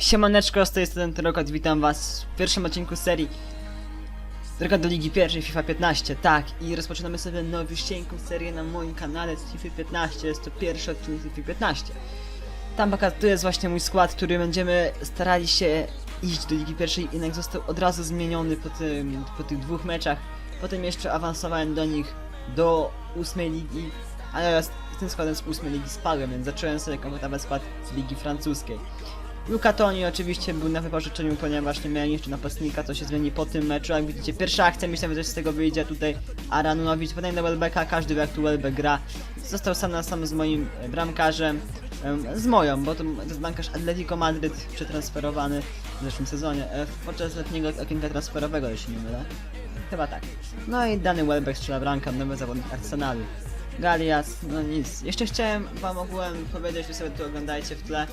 Siemaneczko, z tej strony Rokat, witam was w pierwszym odcinku serii Droga do Ligi Pierwszej FIFA 15, tak i rozpoczynamy sobie nowiusieńką serię na moim kanale z FIFA 15, jest to pierwszy odcinek FIFA 15 Tam tu jest właśnie mój skład, który będziemy starali się iść do Ligi Pierwszej, jednak został od razu zmieniony po, tym, po tych dwóch meczach. Potem jeszcze awansowałem do nich do ósmej ligi, ale z tym składem z ósmej ligi spadłem, więc zacząłem sobie kompletować skład z ligi francuskiej Luka Toni oczywiście był na wypożyczeniu, ponieważ nie miałem jeszcze napastnika, to się zmieni po tym meczu. Jak widzicie, pierwsza akcja, myślę, że z tego wyjdzie tutaj Aranunowicz, potem do Welbecka, każdy jak tu Welbeck gra. Został sam na sam z moim bramkarzem, em, z moją, bo to, to jest bramkarz Atletico Madryt przetransferowany w zeszłym sezonie, e, podczas letniego okienka transferowego, jeśli nie mylę. Chyba tak. No i dany Welbeck strzela bramkę, nowy zawodnik Arsenalu. Galias, no nic. Jeszcze chciałem wam ogółem powiedzieć, że sobie tu oglądajcie w tle.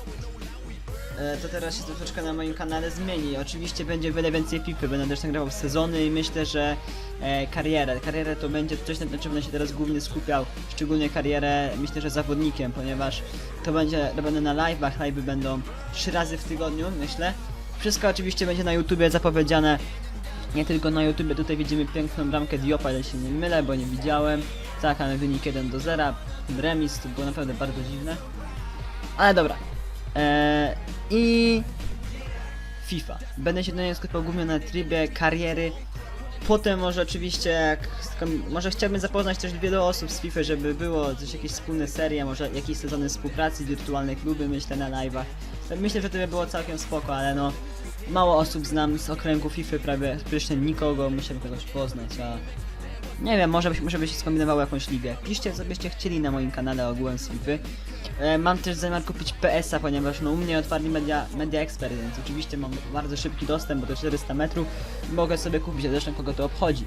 E, to teraz się troszeczkę na moim kanale zmieni. Oczywiście będzie wiele więcej FIFA, będę też nagrywał sezony i myślę, że e, karierę. Karierę to będzie coś, na czym będę się teraz głównie skupiał, szczególnie karierę, myślę, że zawodnikiem, ponieważ to będzie robione na live'ach, live'y będą trzy razy w tygodniu, myślę. Wszystko oczywiście będzie na YouTubie zapowiedziane, nie tylko na YouTubie, tutaj widzimy piękną bramkę Diopa, ale się nie mylę, bo nie widziałem. Tak, ale wynik 1 do 0, remis, to było naprawdę bardzo dziwne. Ale dobra, Eee, I FIFA. Będę się do niej skupiał głównie na trybie kariery. Potem może oczywiście jak może chciałbym zapoznać też wiele osób z FIFA, żeby było coś jakieś wspólne serie, może jakieś sezony współpracy, wirtualne kluby, myślę na live'ach. Myślę, że to by było całkiem spoko, ale no mało osób znam z okręgu FIFA, prawie praktycznie nikogo, musiałbym kogoś poznać, a nie wiem, może byś, może byś skombinował jakąś ligę. Piszcie co byście chcieli na moim kanale ogółem z FIFA. E, mam też zamiar kupić PS-a, ponieważ no u mnie otwarli media, media Expert, więc oczywiście mam bardzo szybki dostęp, bo to 400 metrów. Mogę sobie kupić, a zresztą kogo to obchodzi.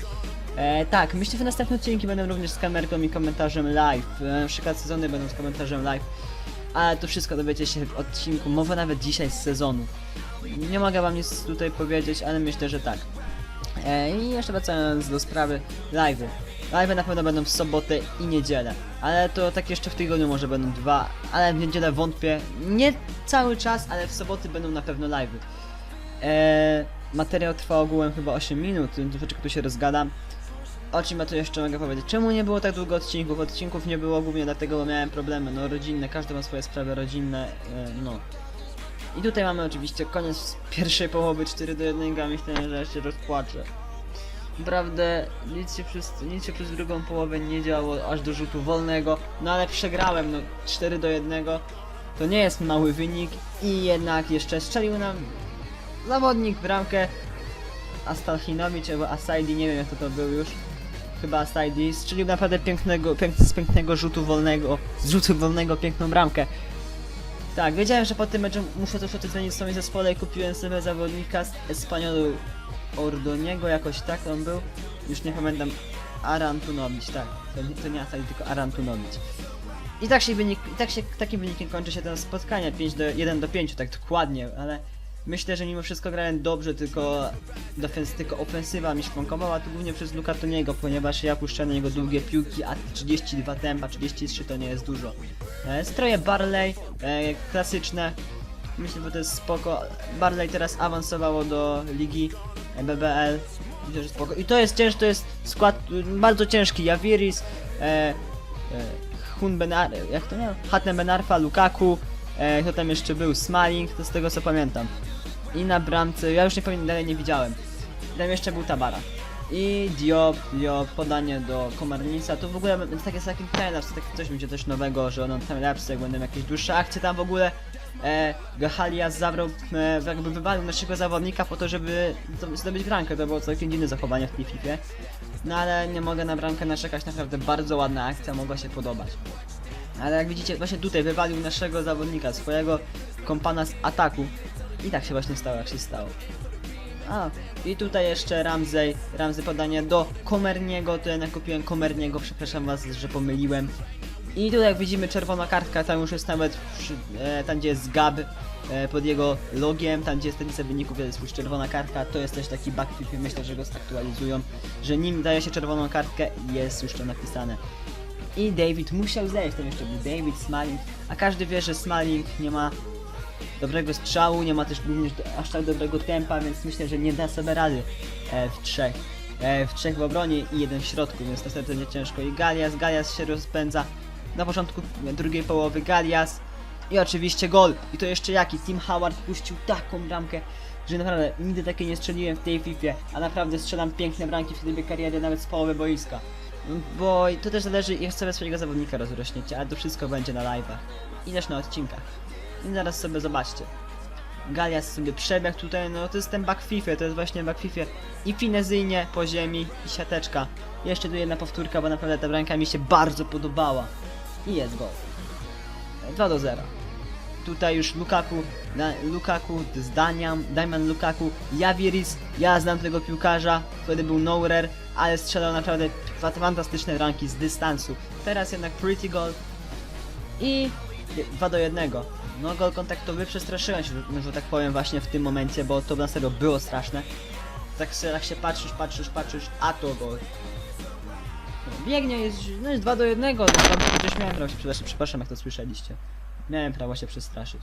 E, tak, myślę, że następne odcinki będą również z kamerką i komentarzem live. E, na przykład sezony będą z komentarzem live. Ale to wszystko dowiecie się w odcinku, może nawet dzisiaj z sezonu. Nie mogę wam nic tutaj powiedzieć, ale myślę, że tak. E, I jeszcze wracając do sprawy live'y. Live'y na pewno będą w sobotę i niedzielę. Ale to tak jeszcze w tygodniu może będą dwa, ale w niedzielę wątpię. Nie cały czas, ale w soboty będą na pewno live'y. E, materiał trwa ogółem chyba 8 minut, troszeczkę tu się rozgadam. O czym ja tu jeszcze mogę powiedzieć? Czemu nie było tak długo odcinków? Odcinków nie było głównie dlatego, bo miałem problemy, no rodzinne, każdy ma swoje sprawy rodzinne, e, no. I tutaj mamy oczywiście koniec pierwszej połowy 4 do 1, a myślę, że się rozpłaczę. Naprawdę nic się, przez, nic się przez drugą połowę nie działo aż do rzutu wolnego, no ale przegrałem, no 4 do 1 to nie jest mały wynik i jednak jeszcze strzelił nam zawodnik bramkę. Astalchinowicz albo Asaidi, nie wiem jak to, to był już. Chyba Asaidi, strzelił naprawdę pięknego, pięk, z pięknego rzutu wolnego, z rzutu wolnego piękną bramkę. Tak, wiedziałem, że po tym meczu muszę coś zmienić swoim zespole i kupiłem sobie zawodnika z Espaniolu Ordoniego, jakoś tak on był. Już nie pamiętam. Arantunowicz, tak. To nie, to nie Asali, tylko Arantunowicz. I tak się wynik, i tak się takim wynikiem kończy się to spotkanie 5 do 1 do 5, tak dokładnie, ale myślę, że mimo wszystko grałem dobrze, tylko defens, tylko ofensywa mi szwankowała, tu głównie przez Luka Toniego, ponieważ ja puszczałem na niego długie piłki, a 32 tempa, 33 to nie jest dużo. E, stroje Barley, e, klasyczne, myślę, że to jest spoko. Barley teraz awansowało do ligi BBL, myślę, że spoko. I to jest ciężki, to jest skład y, bardzo ciężki, Javiris, e, e, Hun Benar, jak to miał? Hatem Benarfa, Lukaku, e, kto tam jeszcze był, Smalling, to z tego co pamiętam. I na bramce, ja już nie pamiętam, dalej nie widziałem. Tam jeszcze był Tabara. I Diop, Diop, podanie do Komarnica, to w ogóle tak takim trailer, to takie coś będzie coś nowego, że on lepszy, jak będą jakieś dłuższe akcje tam w ogóle. E, zabrał, e, jakby wywalił naszego zawodnika po to, żeby zdobyć bramkę, to było całkiem dziwne zachowanie w tej FIFA. No ale nie mogę na bramkę naczekać, naprawdę bardzo ładna akcja, mogła się podobać. Ale jak widzicie, właśnie tutaj wywalił naszego zawodnika, swojego kompana z ataku. I tak się właśnie stało, jak się stało. A, i tutaj jeszcze Ramsey, Ramsey podanie do Komerniego, to ja nakupiłem Komerniego, przepraszam was, że pomyliłem. I tutaj jak widzimy czerwona kartka, tam już jest nawet przy, e, tam gdzie jest Gab e, pod jego logiem, tam gdzie jest tablica wyników, jest już czerwona kartka, to jest też taki bug, który myślę, że go zaktualizują, że nim daje się czerwoną kartkę jest już to napisane. I David musiał zejść, tam jeszcze był David, Smalling, a każdy wie, że Smalling nie ma dobrego strzału, nie ma też również aż tak dobrego tempa, więc myślę, że nie da sobie rady e, w trzech. E, w trzech w obronie i jeden w środku, więc będzie ciężko. I Galias, Galias się rozpędza na początku drugiej połowy, Galias i oczywiście gol. I to jeszcze jaki? Tim Howard puścił taką bramkę, że naprawdę nigdy takiej nie strzeliłem w tej FIFA, a naprawdę strzelam piękne bramki w trybie kariery nawet z połowy boiska. Bo to też zależy, jak sobie swojego zawodnika rozrośniecie, ale to wszystko będzie na live'ach i też na odcinkach. I zaraz sobie zobaczcie. Galias sobie przebiegł tutaj, no to jest ten back FIFA, to jest właśnie back FIFA i finezyjnie po ziemi i siateczka. Jeszcze tu jedna powtórka, bo naprawdę ta bramka mi się bardzo podobała. I jest gol. 2 do 0. Tutaj już Lukaku, da, Lukaku z Daniam, Lukaku, Javiris, ja znam tego piłkarza, wtedy był no-rare, ale strzelał naprawdę fa- fantastyczne ranki z dystansu. Teraz jednak pretty goal i 2 do 1. No gol kontaktowy przestraszyłem się, że, tak powiem właśnie w tym momencie, bo to na serio było straszne. Tak tak się patrzysz, patrzysz, patrzysz, a to gol. Biegnie, jest, no jest 2 do 1, to tam przecież miałem prawo się przepraszam, przepraszam jak to słyszeliście. Miałem prawo się przestraszyć.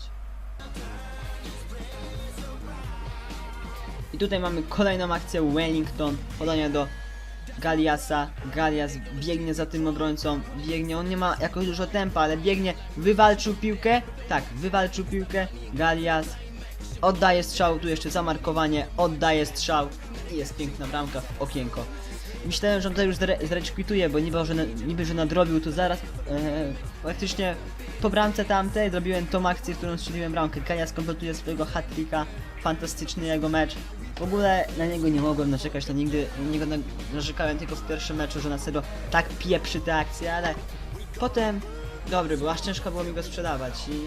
I tutaj mamy kolejną akcję Wellington, podanie do Galiasa. Galias biegnie za tym obrońcą, biegnie, on nie ma jakoś dużo tempa, ale biegnie, wywalczył piłkę, tak, wywalczył piłkę, Galias oddaje strzał, tu jeszcze zamarkowanie, oddaje strzał i jest piękna bramka w okienko. Myślałem, że on tutaj już zre- zrekwituje, bo niby że, niby, że nadrobił, to zaraz e, faktycznie po bramce tamtej zrobiłem tą akcję, którą strzeliłem bramkę. Galias kompletuje swojego hat-tricka, fantastyczny jego mecz. W ogóle na niego nie mogłem narzekać, to nigdy na niego na- narzekałem tylko w pierwszym meczu, że na serio tak pieprzy te akcje, ale potem dobry był, aż ciężko było mi go sprzedawać i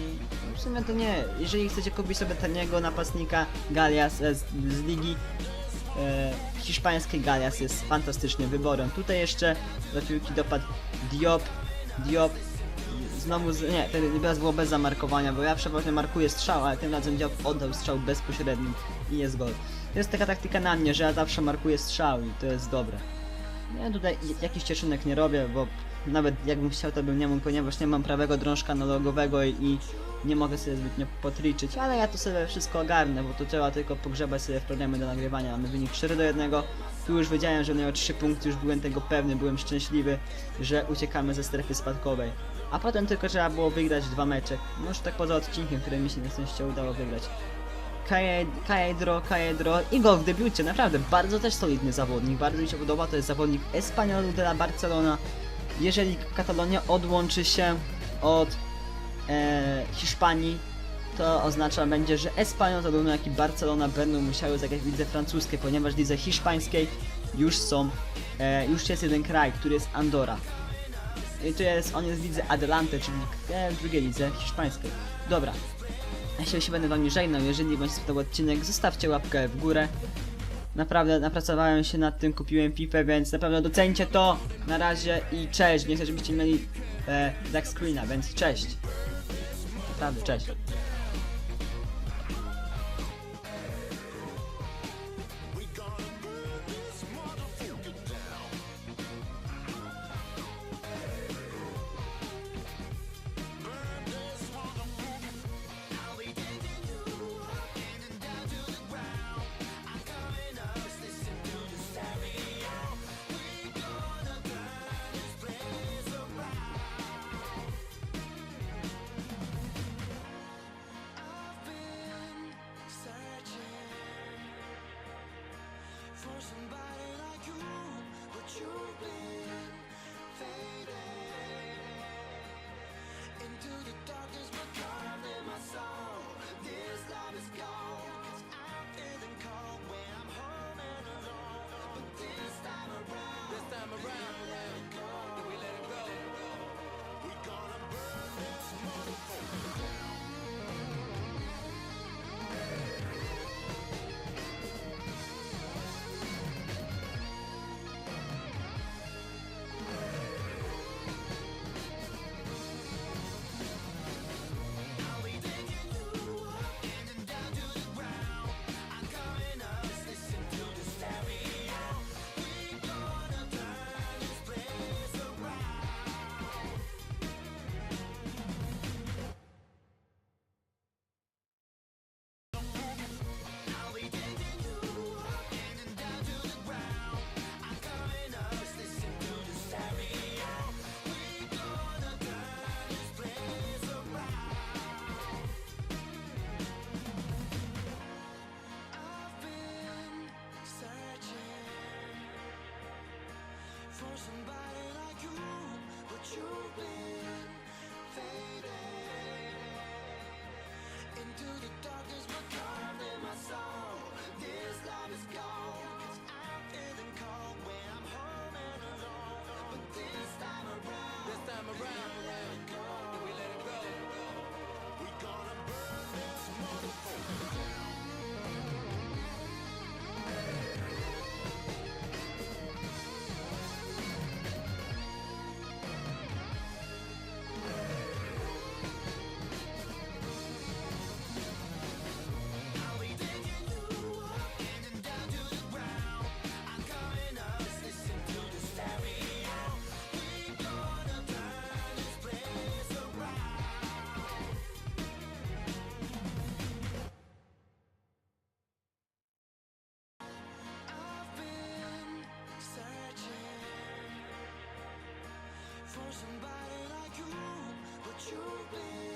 w sumie to nie, jeżeli chcecie kupić sobie taniego napastnika Galias z, z ligi e, hiszpańskiej Galias jest fantastycznym wyborem. Tutaj jeszcze do piłki dopadł Diop, Diop znowu, z, nie, ten teraz było bez zamarkowania, bo ja przeważnie markuję strzał, ale tym razem Diop oddał strzał bezpośredni i jest gol. To jest taka taktyka na mnie, że ja zawsze markuję strzał i to jest dobre. Ja tutaj jakiś cieszynek nie robię, bo nawet jakbym chciał, to bym nie mógł, ponieważ nie mam prawego drążka analogowego i, i nie mogę sobie zbytnio potriczyć, ale ja to sobie wszystko ogarnę, bo to trzeba tylko pogrzebać sobie w programie do nagrywania. Mamy wynik 4 do 1. Tu już wiedziałem, że miał 3 punkty, już byłem tego pewny, byłem szczęśliwy, że uciekamy ze strefy spadkowej. A potem tylko trzeba było wygrać dwa mecze. Może tak poza odcinkiem, który mi się na szczęście udało wygrać. Kaje- Kajedro, Kajedro i gol w debiucie, naprawdę bardzo też solidny zawodnik, bardzo mi się podoba, to jest zawodnik Espanyolu de la Barcelona. Jeżeli Katalonia odłączy się od e, Hiszpanii, to oznacza będzie, że Espanyol, zarówno jak i Barcelona będą musiały zagrać w lidze francuskiej, ponieważ w lidze hiszpańskiej już są, e, już jest jeden kraj, który jest Andorra. I to jest, on jest w lidze Adelante, czyli e, drugiej lidze hiszpańskiej. Dobra, ja się, się będę wami żegnał, jeżeli wam się spodobał odcinek, zostawcie łapkę w górę. Naprawdę napracowałem się nad tym, kupiłem FIFA, więc na pewno docencie to. Na razie i cześć, nie chcę, żebyście mieli e, screena, więc cześć. Naprawdę, cześć. Somebody like you, but you've been fading into the darkness, in my soul. This love is gone, somebody like you, but you've been